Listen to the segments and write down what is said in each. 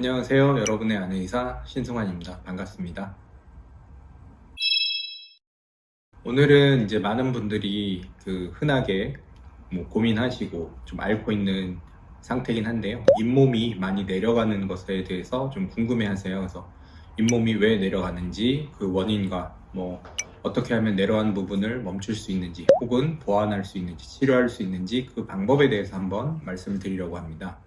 안녕하세요. 여러분의 아는 의사 신승환입니다. 반갑습니다. 오늘은 이제 많은 분들이 그 흔하게 뭐 고민하시고 좀 앓고 있는 상태긴 한데요. 잇몸이 많이 내려가는 것에 대해서 좀 궁금해 하세요. 그래서 잇몸이 왜 내려가는지 그 원인과 뭐 어떻게 하면 내려가는 부분을 멈출 수 있는지 혹은 보완할 수 있는지 치료할 수 있는지 그 방법에 대해서 한번 말씀을 드리려고 합니다.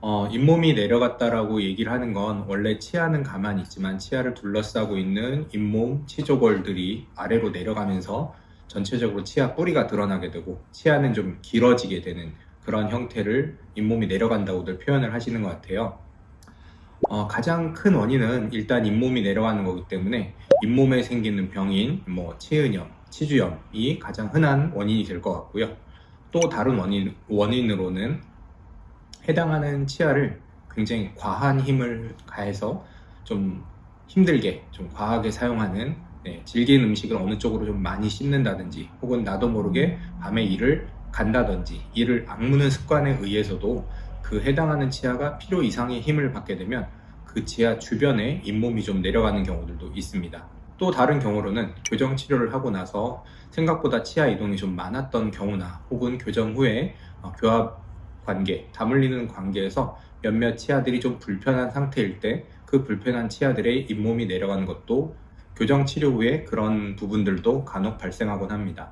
어, 잇몸이 내려갔다라고 얘기를 하는 건 원래 치아는 가만히 있지만 치아를 둘러싸고 있는 잇몸 치조골들이 아래로 내려가면서 전체적으로 치아 뿌리가 드러나게 되고 치아는 좀 길어지게 되는 그런 형태를 잇몸이 내려간다고들 표현을 하시는 것 같아요. 어, 가장 큰 원인은 일단 잇몸이 내려가는 거기 때문에 잇몸에 생기는 병인 뭐 치은염, 치주염이 가장 흔한 원인이 될 것 같고요. 또 다른 원인, 원인으로는 해당하는 치아를 굉장히 과한 힘을 가해서 좀 힘들게 좀 과하게 사용하는 네, 질긴 음식을 어느 쪽으로 좀 많이 씹는다든지 혹은 나도 모르게 밤에 이를 간다든지 이를 악무는 습관에 의해서도 그 해당하는 치아가 필요 이상의 힘을 받게 되면 그 치아 주변에 잇몸이 좀 내려가는 경우들도 있습니다. 또 다른 경우로는 교정 치료를 하고 나서 생각보다 치아 이동이 좀 많았던 경우나 혹은 교정 후에 어, 교합 관계, 담을리는 관계에서 몇몇 치아들이 좀 불편한 상태일 때 그 불편한 치아들의 잇몸이 내려가는 것도 교정 치료 후에 그런 부분들도 간혹 발생하곤 합니다.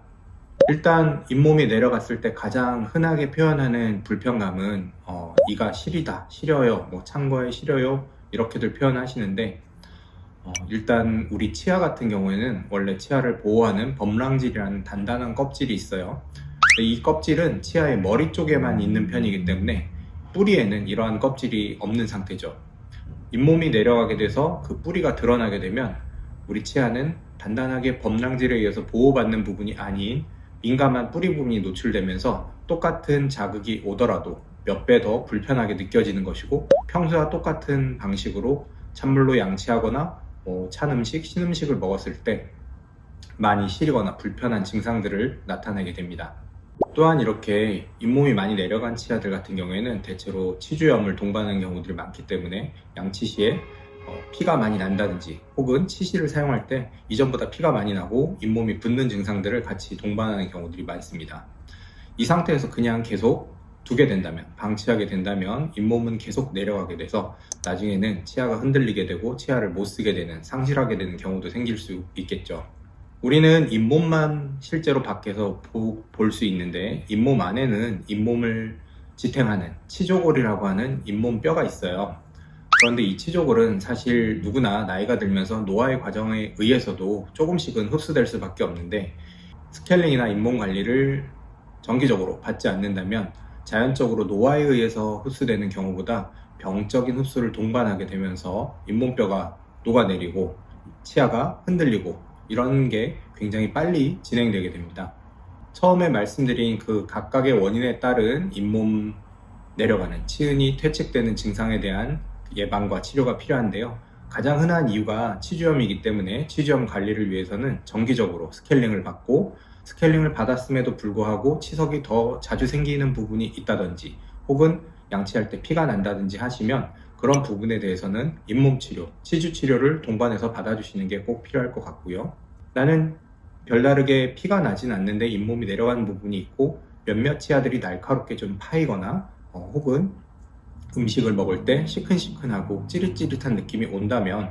일단 잇몸이 내려갔을 때 가장 흔하게 표현하는 불편감은 어, 이가 시리다, 시려요, 뭐 찬거에 시려요 이렇게들 표현하시는데 어, 일단 우리 치아 같은 경우에는 원래 치아를 보호하는 범랑질이라는 단단한 껍질이 있어요. 이 껍질은 치아의 머리 쪽에만 있는 편이기 때문에 뿌리에는 이러한 껍질이 없는 상태죠. 잇몸이 내려가게 돼서 그 뿌리가 드러나게 되면 우리 치아는 단단하게 범랑질에 의해서 보호받는 부분이 아닌 민감한 뿌리 부분이 노출되면서 똑같은 자극이 오더라도 몇 배 더 불편하게 느껴지는 것이고 평소와 똑같은 방식으로 찬물로 양치하거나 뭐 찬 음식, 신 음식을 먹었을 때 많이 시리거나 불편한 증상들을 나타내게 됩니다. 또한 이렇게 잇몸이 많이 내려간 치아들 같은 경우에는 대체로 치주염을 동반하는 경우들이 많기 때문에 양치 시에 어, 피가 많이 난다든지 혹은 치실을 사용할 때 이전보다 피가 많이 나고 잇몸이 붓는 증상들을 같이 동반하는 경우들이 많습니다. 이 상태에서 그냥 계속 두게 된다면, 방치하게 된다면 잇몸은 계속 내려가게 돼서 나중에는 치아가 흔들리게 되고 치아를 못 쓰게 되는, 상실하게 되는 경우도 생길 수 있겠죠. 우리는 잇몸만 실제로 밖에서 볼 수 있는데 잇몸 안에는 잇몸을 지탱하는 치조골이라고 하는 잇몸 뼈가 있어요. 그런데 이 치조골은 사실 누구나 나이가 들면서 노화의 과정에 의해서도 조금씩은 흡수될 수밖에 없는데 스케일링이나 잇몸 관리를 정기적으로 받지 않는다면 자연적으로 노화에 의해서 흡수되는 경우보다 병적인 흡수를 동반하게 되면서 잇몸뼈가 녹아내리고 치아가 흔들리고 이런 게 굉장히 빨리 진행되게 됩니다. 처음에 말씀드린 그 각각의 원인에 따른 잇몸 내려가는 치은이 퇴직되는 증상에 대한 예방과 치료가 필요한데요. 가장 흔한 이유가 치주염이기 때문에 치주염 관리를 위해서는 정기적으로 스케일링을 받고 스케일링을 받았음에도 불구하고 치석이 더 자주 생기는 부분이 있다든지 혹은 양치할 때 피가 난다든지 하시면 그런 부분에 대해서는 잇몸 치료, 치주 치료를 동반해서 받아주시는 게 꼭 필요할 것 같고요. 나는 별다르게 피가 나진 않는데 잇몸이 내려가는 부분이 있고 몇몇 치아들이 날카롭게 좀 파이거나 어, 혹은 음식을 먹을 때 시큰시큰하고 찌릿찌릿한 느낌이 온다면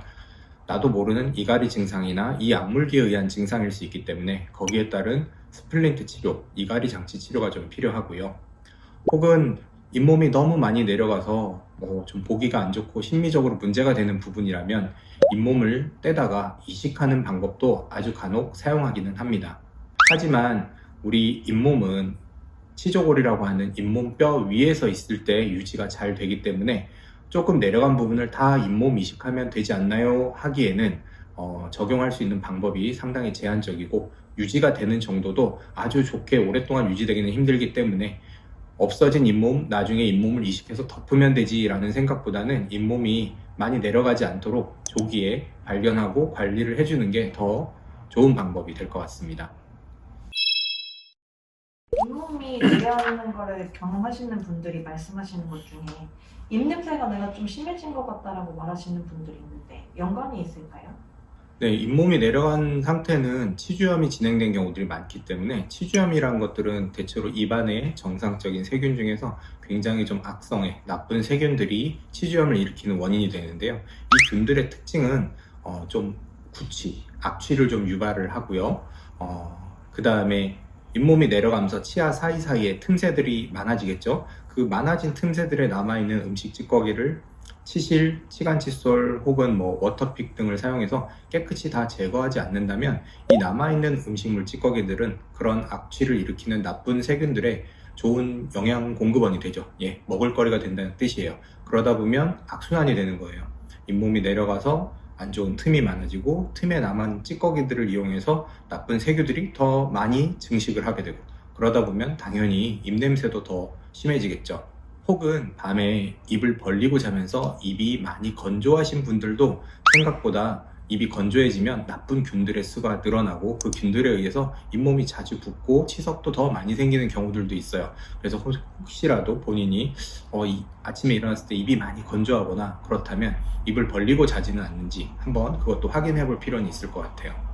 나도 모르는 이갈이 증상이나 이 약물기에 의한 증상일 수 있기 때문에 거기에 따른 스플린트 치료, 이갈이 장치 치료가 좀 필요하고요. 혹은 잇몸이 너무 많이 내려가서 뭐 좀 보기가 안 좋고 심리적으로 문제가 되는 부분이라면 잇몸을 떼다가 이식하는 방법도 아주 간혹 사용하기는 합니다. 하지만 우리 잇몸은 치조골이라고 하는 잇몸뼈 위에서 있을 때 유지가 잘 되기 때문에 조금 내려간 부분을 다 잇몸 이식하면 되지 않나요? 하기에는 어, 적용할 수 있는 방법이 상당히 제한적이고 유지가 되는 정도도 아주 좋게 오랫동안 유지되기는 힘들기 때문에 없어진 잇몸, 나중에 잇몸을 이식해서 덮으면 되지라는 생각보다는 잇몸이 많이 내려가지 않도록 조기에 발견하고 관리를 해주는 게 더 좋은 방법이 될 것 같습니다. 잇몸 잇몸이 내려오는 거를 경험하시는 분들이 말씀하시는 것 중에 입냄새가 내가 좀 심해진 것 같다라고 말하시는 분들이 있는데 연관이 있을까요? 네, 잇몸이 내려간 상태는 치주염이 진행된 경우들이 많기 때문에 치주염이라는 것들은 대체로 입안의 정상적인 세균 중에서 굉장히 좀 악성의 나쁜 세균들이 치주염을 일으키는 원인이 되는데요. 이 균들의 특징은 어, 좀 구취, 악취를 좀 유발을 하고요. 그 다음에 잇몸이 내려가면서 치아 사이사이에 틈새들이 많아지겠죠. 그 많아진 틈새들에 남아있는 음식 찌꺼기를 치실, 치간 칫솔 혹은 뭐 워터픽 등을 사용해서 깨끗이 다 제거하지 않는다면 이 남아있는 음식물 찌꺼기들은 그런 악취를 일으키는 나쁜 세균들의 좋은 영양 공급원이 되죠. 예, 먹을거리가 된다는 뜻이에요. 그러다 보면 악순환이 되는 거예요. 잇몸이 내려가서 안 좋은 틈이 많아지고 틈에 남은 찌꺼기들을 이용해서 나쁜 세균들이 더 많이 증식을 하게 되고 그러다 보면 당연히 입냄새도 더 심해지겠죠. 혹은 밤에 입을 벌리고 자면서 입이 많이 건조하신 분들도 생각보다 입이 건조해지면 나쁜 균들의 수가 늘어나고 그 균들에 의해서 잇몸이 자주 붓고 치석도 더 많이 생기는 경우들도 있어요. 그래서 혹- 혹시라도 본인이 어, 이- 아침에 일어났을 때 입이 많이 건조하거나 그렇다면 입을 벌리고 자지는 않는지 한번 그것도 확인해 볼 필요는 있을 것 같아요.